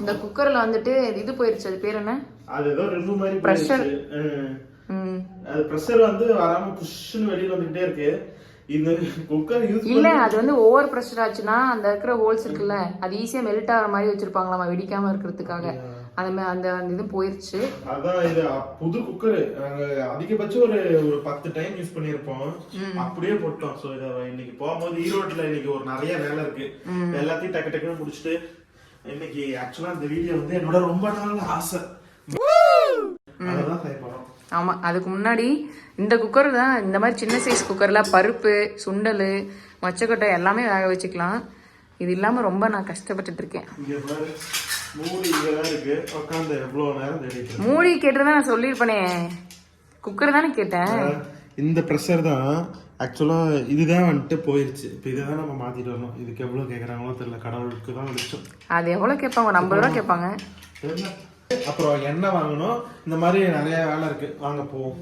இந்த குக்கர்ல வந்துட்டு இது போயிருச்சு. அது பேர் என்ன? அது ஏதோ ரெண்டு மாதிரி. ம். அது ப்ரெஷர் வந்து வராம புஷ்னு வெளியில வந்துகிட்டே இருக்கு. இந்த குக்கர் யூஸ் இல்ல அது வந்து ஓவர் ப்ரெஷர் ஆச்சுன்னா அந்த இருக்கிற ஹோல்ஸ் இருக்குல்ல அது ஈஸியா மெல்ட் ஆகிற மாதிரி வச்சிருப்பாங்களாமா வெடிக்காம இருக்கிறதுக்காக. அந்த அந்த அந்த இது போயிருச்சு. அதான் இது புது குக்கர். அதிகபட்சம் ஒரு ஒரு பத்து டைம் யூஸ் பண்ணியிருப்போம். அப்படியே போட்டோம். சோ இத இன்னைக்கு போகும்போது ஈரோட்ல இன்னைக்கு ஒரு நிறைய வேலை இருக்கு. எல்லாத்தையும் டக்கு டக்குன்னு முடிச்சுட்டு இன்னைக்கு ஆக்சுவலா இந்த வீடியோ வந்து என்னோட ரொம்ப நாள் ஆசை. அததான் செய்ய போறோம் ஆமா அதுக்கு முன்னாடி இந்த குக்கர் தான் இந்த மாதிரி சின்ன சைஸ் குக்கர்ல பருப்பு சுண்டல் மொச்சக்கொட்டை எல்லாமே வேக வச்சுக்கலாம். இது இல்லாம ரொம்ப நான் கஷ்டப்பட்டுட்டு இருக்கேன். மூடி மூடி கேட்டுதான் நான் சொல்லியிருப்பேனே. குக்கர் தானே கேட்டேன். இந்த ப்ரெஷர் தான் ஆக்சுவலா இதுதான் வந்துட்டு போயிருச்சு. இப்போ இதை தான் நம்ம மாத்திட்டு வரணும். இதுக்கு எவ்வளவு கேக்குறாங்களோ தெரியல. கடவுளுக்கு தான் வெளிச்சம். அது எவ்வளவு கேட்பாங்க? ஐம்பது ரூபா கேட்பாங்க? தெரியல. அப்புறம் எண்ணெய் வாங்கணும். இந்த மாதிரி நிறைய வேலை இருக்கு. வாங்க போவோம்.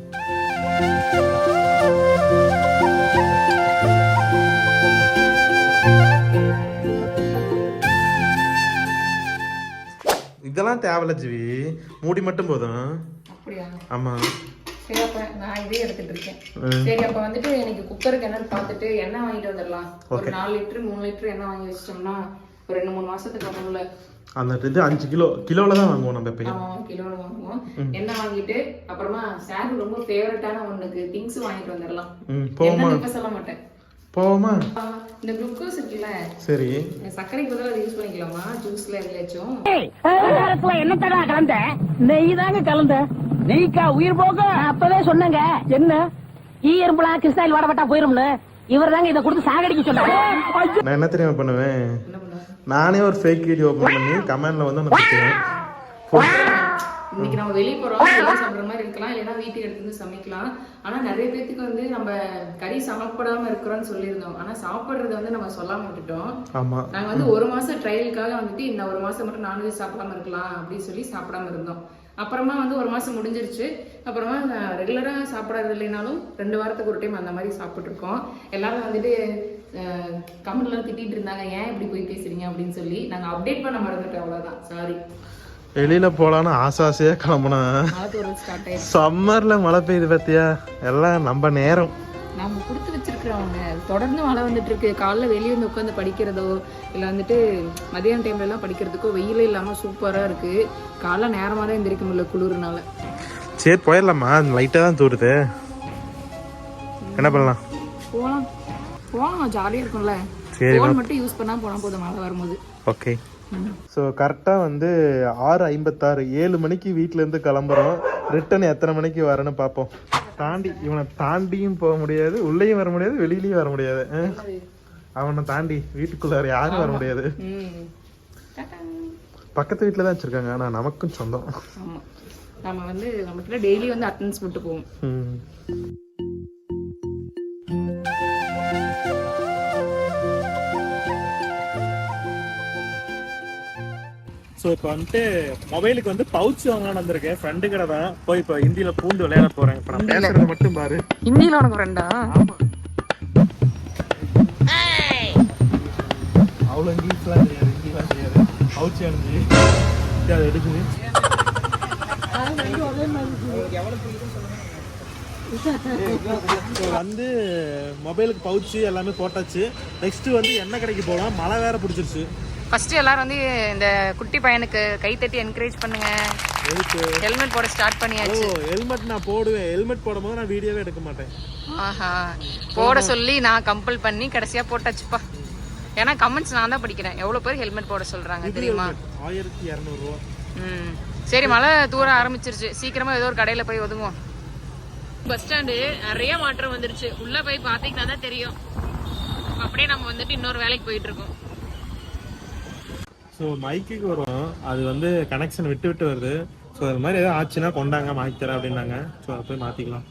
இதெல்லாம் தேவையில்ல ஜிவி. மூடி மட்டும் போதும். அப்படியா? ஆமா. சரி அப்ப நான் இதே எடுத்துட்டு இருக்கேன். சரி அப்ப வந்துட்டு எனக்கு குக்கருக்கு என்னன்னு பார்த்துட்டு எண்ணெய் வாங்கிட்டு வந்துடலாம். ஒரு நாலு லிட்டர் மூணு லிட்டர் எண்ணெய் வாங்கி வச்சிட்டோம்னா ஒரு ரெண்டு மூணு மாசத்துக்கு வரும்ல அந்த இது அஞ்சு கிலோ கிலோல தான் வாங்குவோம் நம்ம எப்பயும். கிலோல வாங்குவோம். எண்ணெய் வாங்கிட்டு அப்புறமா சாரு ரொம்ப ஃபேவரட்டான ஒண்ணுக்கு திங்ஸ் வாங்கிட்டு வந்துடலாம். ம் போவோமா என்ன இப்ப சொல்ல மாட்டேன். போவோமா இந்த குளுக்கோஸ் இருக்குல்ல? சரி. சர்க்கரைக்கு பதிலாக அதை யூஸ் பண்ணிக்கலாமா? ஜூஸ்ல எதுலாச்சும் பலகாரத்துல என்ன தடா கலந்த? நெய் தாங்க கலந்த. நெய்க்கா உயிர் போக? அப்பவே சொன்னங்க. என்ன? ஈ எறும்புலாம் கிருஷ்ணாயில் வாடப்பட்டா போயிரும்னு. இவர் தாங்க இதை கொடுத்து சாகடிக்க சொன்னாங்க நான் என்ன தெரியுமா பண்ணுவேன்? என்ன பண்ணுவேன்? நானே ஒரு ஃபேக் வீடியோ ஓப்பன் பண்ணி கமெண்ட்ல வந்து நான் திட்டுவேன் இன்னைக்கு நம்ம வெளிய போறோம் சாப்பிடுற மாதிரி இருக்கலாம் இல்லைன்னா வீட்டுக்கு எடுத்து வந்து சமைக்கலாம். ஆனா நிறைய பேத்துக்கு வந்து நம்ம கறி சாப்பிடாம இருக்கிறோம்னு சொல்லியிருந்தோம். ஆனா சாப்பிடுறத வந்து நம்ம சொல்லாம விட்டுட்டோம். ஆமா. நாங்க வந்து ஒரு மாசம் ட்ரையலுக்காக வந்துட்டு இந்த ஒரு மாசம் மட்டும் நான்வெஜ் சாப்பிடாம இருக்கலாம் அப்படின்னு சொல்லி சாப்பிடாம இருந்தோம். அப்புறமா வந்து ஒரு மாசம் முடிஞ்சிருச்சு. அப்புறமா ரெகுலரா சாப்பிடாது இல்லைனாலும் ரெண்டு வாரத்துக்கு ஒரு டைம் அந்த மாதிரி சாப்பிட்டு இருக்கோம். எல்லாரும் வந்துட்டு கமெண்ட்லாம் திட்டிட்டு இருந்தாங்க. ஏன் இப்படி போய் பேசுறீங்க? அப்படின்னு சொல்லி. நாங்க அப்டேட் பண்ண மறந்துட்டோம் அவ்வளவுதான். சாரி வெளியில போலான்னு ஆசை ஆசையா கிளம்புனா. சம்மர்ல மழை பெய்யுது பாத்தியா? எல்லாம் நம்ம நேரம். நம்ம கொடுத்து வச்சிருக்கிறவங்க. தொடர்ந்து மழை வந்துட்டு இருக்கு காலைல வெளியே வந்து உட்காந்து படிக்கிறதோ இல்லை வந்துட்டு மதியான டைம்ல எல்லாம் படிக்கிறதுக்கோ வெயிலே இல்லாம சூப்பரா இருக்கு. காலைல நேரமா தான் எந்திரிக்க முடியல குளிர்னால. சரி போயிடலாமா? லைட்டா தான் தூருது. என்ன பண்ணலாம்? போகலாம் போகலாம் ஜாலியா இருக்கும்ல. சரி மட்டும் யூஸ் பண்ணா போனா போதும் மழை வரும்போது. ஓகே ஸோ கரெக்டாக வந்து ஆறு ஐம்பத்தாறு ஏழு மணிக்கு வீட்டிலேருந்து கிளம்புறோம். ரிட்டர்ன் எத்தனை மணிக்கு வரேன்னு பார்ப்போம். தாண்டி இவனை தாண்டியும் போக முடியாது உள்ளேயும் வர முடியாது வெளியிலயும் வர முடியாது. அவனை தாண்டி வீட்டுக்குள்ளார யாரும் வர முடியாது. பக்கத்து வீட்டில் தான் வச்சுருக்காங்க ஆனால் நமக்கும் சொந்தம். நம்ம வந்து நம்ம டெய்லி வந்து அட்டன்ஸ் போட்டு போவோம். ஸோ இப்போ வந்துட்டு மொபைலுக்கு வந்து பவுச் வாங்கலாம்னு வந்திருக்கேன். ஃப்ரெண்டு கடை தான். போய் இப்போ ஹிந்தியில பூந்து விளையாட போறேன். இப்போ நான் பேசுறது மட்டும் பாரு. ஹிந்தியில உனக்கு ஃப்ரெண்டா ஆமா. அவ்வளோ இங்கிலீஷ்லாம் தெரியாது. ஹிந்திலாம் தெரியாது. பவுச் அணிஞ்சு அது எடுக்குது வந்து மொபைலுக்கு பவுச்சு எல்லாமே போட்டாச்சு. நெக்ஸ்ட் வந்து எண்ணெய் கடைக்கு போகலாம். மழை வேற பிடிச்சிருச்சு. ஃபர்ஸ்ட் எல்லாரும் வந்து இந்த குட்டி பையனுக்கு கை தட்டி என்கரேஜ் பண்ணுங்க. ஹெல்மெட் போட ஸ்டார்ட் ஓ பண்ணியாச்சு ஹெல்மெட் நான் போடுவேன். ஹெல்மெட் போடும்போது நான் வீடியோவே எடுக்க மாட்டேன். ஆஹா. போட சொல்லி நான் கம்பல் பண்ணி கடைசியா போட்டாச்சுப்பா. ஏன்னா கமெண்ட்ஸ் நான் தான் படிக்கிறேன். எவ்வளவு பேர் ஹெல்மெட் போட சொல்றாங்க தெரியுமா? ஆயிரத்தி இரநூறுவா ம். சரி மழை தூர ஆரம்பிச்சிருச்சு. சீக்கிரமா ஏதோ ஒரு கடையில போய் ஒதுங்குவோம். பஸ் ஸ்டாண்டு நிறைய மாற்றம் வந்துருச்சு. உள்ள போய் பாத்தீங்கன்னா தான் தெரியும். அப்படியே நம்ம வந்துட்டு இன்னொரு வேலைக்கு போயிட்டு இருக்கோம். ஸோ மைக்குக்கு வரும். அது வந்து கனெக்ஷன் விட்டு விட்டு வருது. ஸோ அது மாதிரி எதாவது ஆச்சுன்னா கொண்டாங்க மாற்றி தரேன் அப்படின்னாங்க. ஸோ அதை போய் மாற்றிக்கலாம்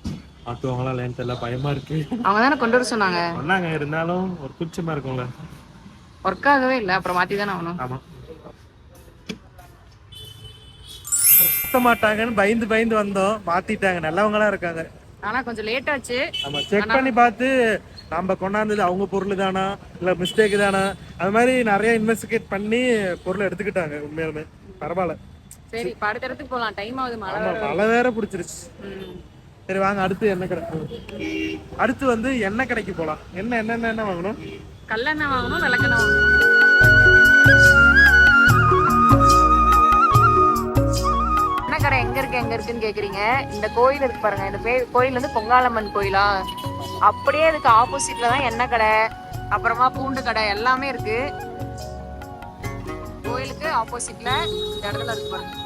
மாற்றுவாங்களா இல்லைன்னு தெரியல பயமா இருக்கு. அவங்க தானே கொண்டு வர சொன்னாங்க. சொன்னாங்க இருந்தாலும் ஒரு கூச்சமா இருக்கும்ல. ஒர்க் ஆகவே இல்லை அப்புறம் மாத்தி தானே ஆகணும். ஆமா. சுத்த மாட்டாங்கன்னு பயந்து பயந்து வந்தோம். மாத்திட்டாங்க நல்லவங்களா இருக்காங்க. ஆனா கொஞ்சம் லேட் ஆச்சு. செக் பண்ணி பார்த்து நம்ம கொண்டாந்தது அவங்க பொருள் தானா? இல்ல மிஸ்டேக் தானா? அது மாதிரி நிறைய இன்வெஸ்டிகேட் பண்ணி பொருளை எடுத்துக்கிட்டாங்க உண்மையாலுமே. பரவாயில்ல. சரி இடத்துக்கு போலாம். டைம் ஆகுது மழை மழை வேற பிடிச்சிருச்சு. சரி வாங்க அடுத்து எண்ணெய் கடை அடுத்து வந்து எண்ணெய் கடைக்கு போலாம். என்ன என்னென்ன என்ன வாங்கணும். கல்லெண்ணெய் வாங்கணும் விளக்கெண்ணெய் வாங்கணும். என்ன கடை எங்க இருக்கு எங்க இருக்குன்னு கேக்குறீங்க? இந்த கோயில் இருக்கு பாருங்க. இந்த கோயில் வந்து பொங்காலம்மன் கோயிலா? அப்படியே இதுக்கு ஆப்போசிட்ல தான் எண்ணெய் கடை அப்புறமா பூண்டு கடை எல்லாமே இருக்கு. கோயிலுக்கு ஆப்போசிட்ல இந்த இடத்துல இருக்கு பாருங்க.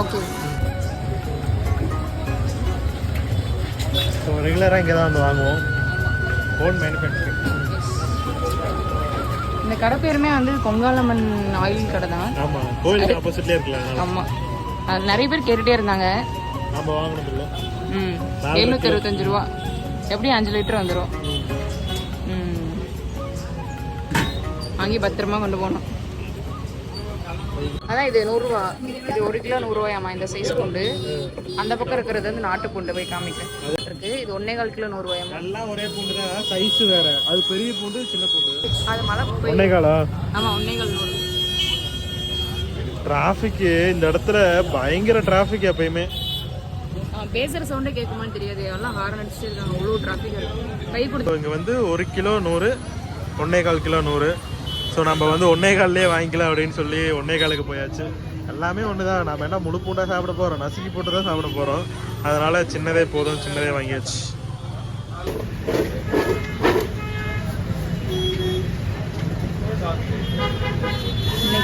ஓகே. ரெகுலராக இங்கே தான் வந்து வாங்குவோம். ஓன் மேனுஃபேக்சரிங் இந்த கடை பேருமே வந்து பொங்காலம்மன் ஆயில் கடை தான். ஆமாம் கோயிலுக்கு ஆப்போசிட்லேயே இருக்கலாம் ஆமா. அது நிறைய பேர் கேட்டுட்டே இருந்தாங்க. நம்ம வாங்கணும் இல்லை ம் எழுநூத்தி அறுபத்தஞ்சு ரூபா. எப்படியும் அஞ்சு லிட்டர் வந்துடும் ம். வாங்கி பத்திரமா கொண்டு போகணும். அதான் இது நூறுரூவா. இது ஒரு கிலோ நூறுரூவாயாமா இந்த சைஸ் பூண்டு அந்த பக்கம் இருக்கிறது வந்து நாட்டு பூண்டு போய் காமிக்க இருக்கு. இது ஒன்னே கால் கிலோ நூறுரூவாயாமா எல்லாம் ஒரே பூண்டு தான். சைஸ் வேற. அது பெரிய பூண்டு சின்ன பூண்டு? அது மழை ஒன்னே காலா? ஆமா ஒன்னே கால் நூறு. டிராஃபிக்கு இந்த இடத்துல பயங்கர டிராஃபிக் எப்பயுமே. ஆ, பேசுற சவுண்டே கேட்குமான்னு தெரியாது. எல்லாம் ஹாரன் அடிச்சுட்டு இருக்காங்க. அவ்வளோ டிராஃபிக் இருக்கு. கை கொடுத்து இங்கே வந்து ஒரு கிலோ நூறு ஒன்னே கால் கிலோ நூறு. ஸோ நம்ம வந்து ஒன்னே கால்லே வாங்கிக்கலாம் அப்படின்னு சொல்லி ஒன்னே காலுக்கு போயாச்சு. எல்லாமே ஒன்று தான் நம்ம என்ன முழு பூண்டாக சாப்பிட போகிறோம் நசுக்கி போட்டு தான் சாப்பிட போகிறோம் அதனால சின்னதே போதும் சின்னதே வாங்கியாச்சு.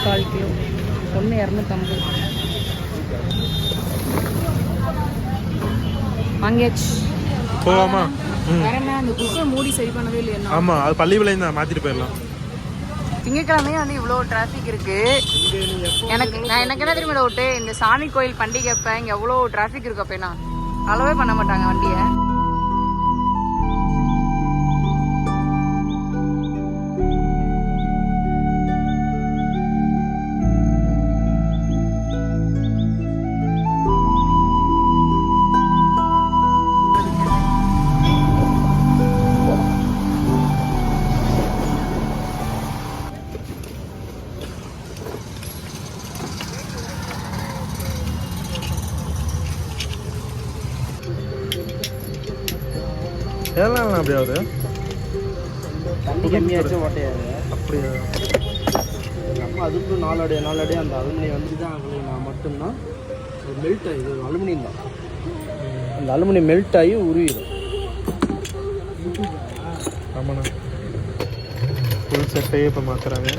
கால் கிலோ. ஒன்று இரநூத்தம்பது. வாங்கியாச்சு. போவாமா அந்த குக்கர் மூடி சரி பண்ணவே இல்லையா? ஆமாம் அது பள்ளி விலையும் தான் மாற்றிட்டு போயிடலாம். திங்கட்கிழமையும் வந்து இவ்வளோ டிராஃபிக் இருக்கு. எனக்கு நான் எனக்கு என்ன தெரியுமா டவுட்டு? இந்த சாமி கோயில் பண்டிகை அப்ப இங்க எவ்வளோ டிராஃபிக் இருக்கு அப்ப என்ன? அளவே பண்ண மாட்டாங்க வண்டியை. ஏழாம் அப்படி ஆகுது தண்ணி கம்மியாச்சும் ஓட்டையாது அப்படியா? எங்கள் அம்மா அதுக்கு நாலு அடி நாலு அடி அந்த அலுமினியம் வந்து தான் நான் மட்டும்தான். மெல்ட் ஆகி இது அலுமினியம் தான். அந்த அலுமினியம் மெல்ட் ஆகி உருவிடும் ஆமாண்ணா. ஃபுல் செட்டையே இப்போ மாற்றுறாங்க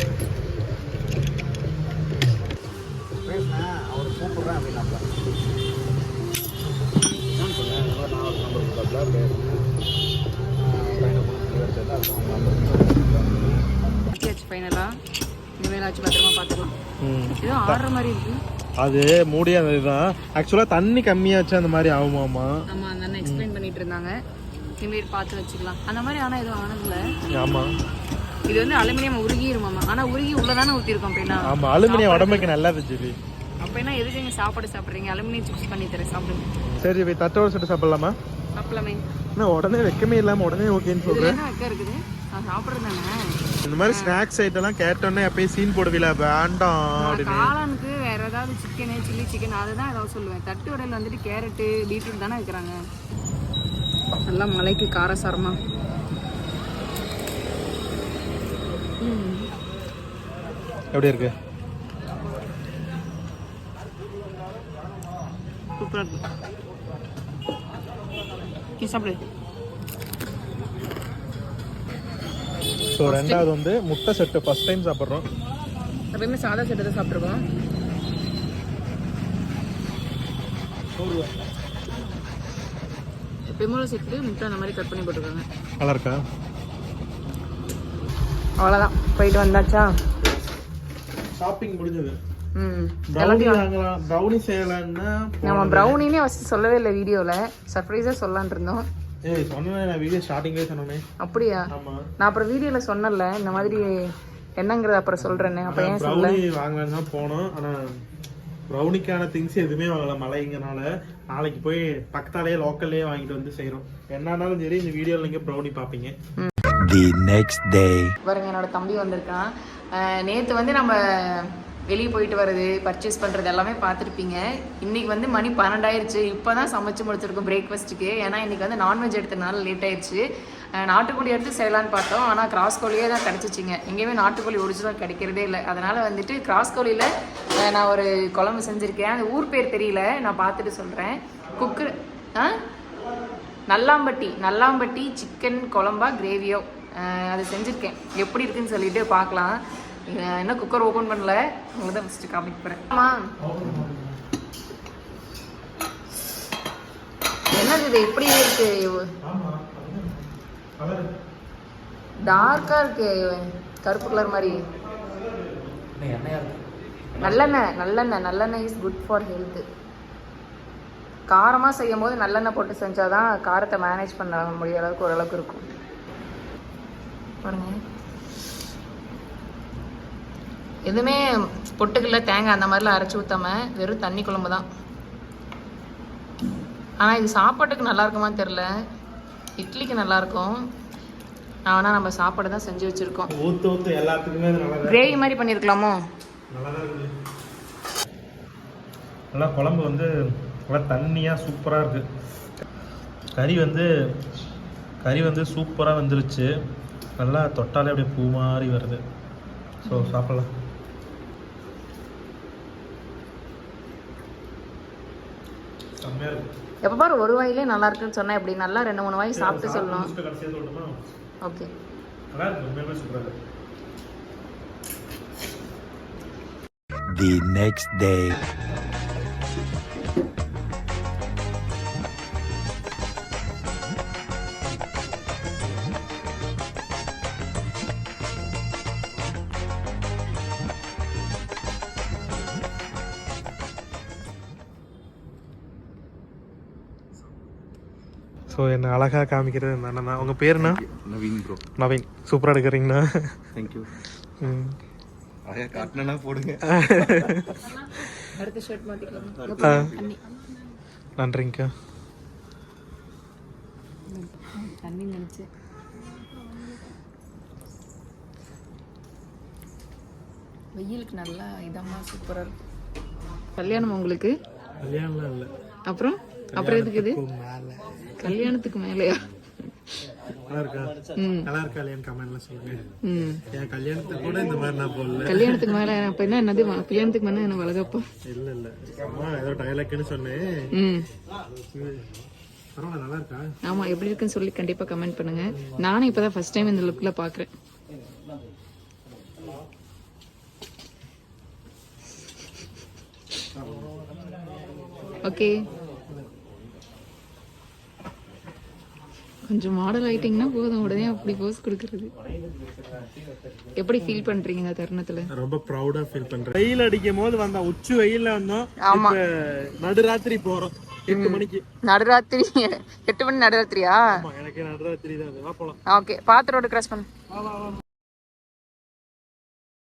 அவர் கூப்பிட்றேன் அப்படின்னாப்பா நான் ஒரு நம்பர் கொடுத்தாப்புல ஆச்சு ஃபைனலா இனிமேல் ஆச்சு பத்திரமா பார்த்துக்கலாம். ஏதோ ஆடுற மாதிரி இருக்கு. அது மூடிய அந்த இதுதான் ஆக்சுவலாக தண்ணி கம்மியாச்சு அந்த மாதிரி ஆகுமாமா ஆமா அந்த அண்ணன் எக்ஸ்பிளைன் பண்ணிட்டு இருந்தாங்க. இனிமேல் பார்த்து வச்சுக்கலாம். அந்த மாதிரி ஆனா எதுவும் ஆனதில்ல. ஆமாம் இது வந்து அலுமினியம் உருகிருமாமா ஆனா உருகி உள்ளதானே ஊத்திருக்கோம் அப்படின்னா ஆமாம் அலுமினியம் உடம்புக்கு நல்லது ஜிபி அப்ப என்ன எதுக்கு நீங்க சாப்பாடு சாப்பிடுறீங்க? அலுமினியம் சிப்ஸ் பண்ணி தரேன் சாப்பிடுங்க. சரி போய் தட்டோட சுட்டு சாப்பிடலாமா? சாப்பிடலாமே. என்ன உடனே வெக்கமே இல்லாமல் உடனே ஓகேன்னு சொல்கிறேன் இந்த மாதிரி ஸ்நாக்ஸ் ஐட்டம்லாம் கேட்டோன்னே அப்பயே சீன் போடுவீல வேண்டாம் அப்படின்னு. காளானுக்கு வேற ஏதாவது சிக்கனு சில்லி சிக்கன் அதுதான் ஏதாவது சொல்லுவேன். தட்டு வடையில் வந்துட்டு கேரட்டு பீட்ரூட் தானே வைக்கிறாங்க. நல்லா மலைக்கு காரசாரமா. எப்படி இருக்கு? சூப்பரா இருக்கு. சாப்பிடு. ஸோ ரெண்டாவது வந்து முட்டை செட்டு ஃபர்ஸ்ட் டைம் சாப்பிட்றோம். எப்பயுமே சாதா செட்டு தான் சாப்பிட்ருக்கோம் எப்பயுமே செட்டு முட்டை அந்த மாதிரி கட் பண்ணி போட்டிருக்காங்க நல்லா இருக்கா? அவ்வளோதான் போயிட்டு வந்தாச்சா? ஷாப்பிங் முடிஞ்சது. நம்ம ப்ரௌனினே ஃபஸ்ட்டு சொல்லவே இல்லை வீடியோவில் சர்ப்ரைஸாக சொல்லலான் இருந்தோம். ஏய் சொன்னேன் நான் வீடியோ ஸ்டார்டிங்லேயே சொன்னேன். அப்படியா? நான் அப்புறம் வீடியோவில் சொன்னல இந்த மாதிரி என்னங்கிறத அப்புறம் சொல்கிறேன்னு அப்போ ஏன் சொல்ல தான் போனோம். ஆனால் ப்ரௌனிக்கான திங்ஸ் எதுவுமே வாங்கல மழைங்கனால நாளைக்கு போய் பக்கத்தாலேயே லோக்கல்லே வாங்கிட்டு வந்து செய்றோம். என்னன்னாலும் சரி இந்த வீடியோல நீங்க ப்ரௌனி பாப்பீங்க The next day. பாருங்க என்னோட தம்பி வந்திருக்கான். நேத்து வந்து நம்ம வெளியே போயிட்டு வர்றது பர்ச்சேஸ் பண்ணுறது எல்லாமே பார்த்துருப்பீங்க. இன்னைக்கு வந்து மணி பன்னெண்டாயிருச்சு. இப்போ தான் சமைச்சு முடிச்சிருக்கோம் பிரேக்ஃபாஸ்ட்டுக்கு ஏன்னா இன்றைக்கி வந்து நான்வெஜ் எடுத்ததுனால லேட் ஆயிடுச்சு நாட்டுக்கோழி எடுத்து செய்யலான்னு பார்த்தோம். ஆனால் கிராஸ் கோழியே தான் கிடச்சிச்சிங்க. எங்கேயுமே நாட்டுக்கோழி ஒரிஜினல் கிடைக்கிறதே இல்லை. அதனால் வந்துட்டு கிராஸ் கோழியில் நான் ஒரு குழம்பு செஞ்சுருக்கேன். அந்த ஊர் பேர் தெரியல. நான் பார்த்துட்டு சொல்கிறேன் குக்கர் ஆ? நல்லாம்பட்டி நல்லாம்பட்டி சிக்கன் குழம்பா கிரேவியோ அது செஞ்சுருக்கேன். எப்படி இருக்குன்னு சொல்லிட்டு பார்க்கலாம். என்ன குக்கர் ஓப்பன் பண்ணல. உங்களுக்கு தான் ஃபஸ்ட்டு காமிக்க போகிறேன் ஆமாம் என்னது இது? எப்படி இருக்கு? டார்க்காக இருக்கு. கருப்பு கலர் மாதிரி. நல்லெண்ணெய். நல்லெண்ணெய். நல்லெண்ணெய் இஸ் குட் ஃபார் ஹெல்த்து காரமாக செய்யும் போது நல்லெண்ணெய் போட்டு செஞ்சால் தான் காரத்தை மேனேஜ் பண்ண முடிய அளவுக்கு ஓரளவுக்கு இருக்கும். பாருங்க. எதுவுமே பொட்டுக்கல்ல தேங்காய் அந்த மாதிரிலாம் அரைச்சி ஊற்றாம வெறும் தண்ணி குழம்பு தான். ஆனால் இது சாப்பாட்டுக்கு நல்லா இருக்குமான்னு தெரில இட்லிக்கு நல்லா இருக்கும். ஆனால் நம்ம சாப்பாடு தான் செஞ்சு வச்சுருக்கோம். கிரேவி மாதிரி பண்ணியிருக்கலாமோ நல்லா இருக்குது குழம்பு வந்து நல்லா தண்ணியாக சூப்பராக இருக்கு. கறி வந்து கறி வந்து சூப்பராக வந்துருச்சு. நல்லா தொட்டாலே அப்படியே பூ மாதிரி வருது. ஸோ சாப்பிடலாம் செம்மையாக இருக்கு எப்போ பாரு ஒரு வாயிலே நல்லா இருக்குன்னு சொன்னா எப்படி? நல்லா ரெண்டு மூணு வாய் சாப்பிட்டு சொல்லணும்? Okay. The next day. So என்ன அழகாக காமிக்கிறது இந்த அண்ணன் தான் உங்கள் பேர் என்ன? நவீன் ப்ரோ நவீன். சூப்பராக எடுக்கிறீங்கண்ணா தேங்க்யூ ம். அழகா காட்டினா போடுங்க. நன்றிங்கக்கா நினச்சி. வெயிலுக்கு நல்லா இதமாக சூப்பராக இருக்கும் கல்யாணம் உங்களுக்கு? கல்யாணம்லாம் இல்லை. அப்புறம்? அப்புறம் எதுக்கு இது? கல்யாணத்துக்கு மேலேயா? கல்யாணத்துக்கு மேலே அப்போ என்ன என்னது? கல்யாணத்துக்கு மேலே என்ன வளகப்பா இல்ல இல்ல. ஏதோ சொன்னேன். எப்படி இருக்குன்னு சொல்லி கண்டிப்பாக கமெண்ட் பண்ணுங்க. நானும் இப்போ தான் ஃபர்ஸ்ட் டைம் இந்த லுக்கில் பார்க்குறேன் ஓகே கொஞ்சம் மாடல் ஆயிட்டீங்கன்னா போதும். உடனே அப்படி போஸ் கொடுக்கறது. எப்படி ஃபீல் பண்றீங்க இந்த தருணத்துல? ரொம்ப ப்ரௌடா ஃபீல் பண்றேன். வெயில் அடிக்கும் போது வந்தோம் உச்சி வெயில்ல வந்தோம். ஆமா. இப்ப நடுராத்திரி போறோம். எட்டு மணிக்கு. நடுராத்திரி. எட்டு மணி நடுராத்திரியா? ஆமா எனக்கு நடுராத்திரி தான். ஓகே பார்த்து ரோடு கிராஸ் பண்ணு.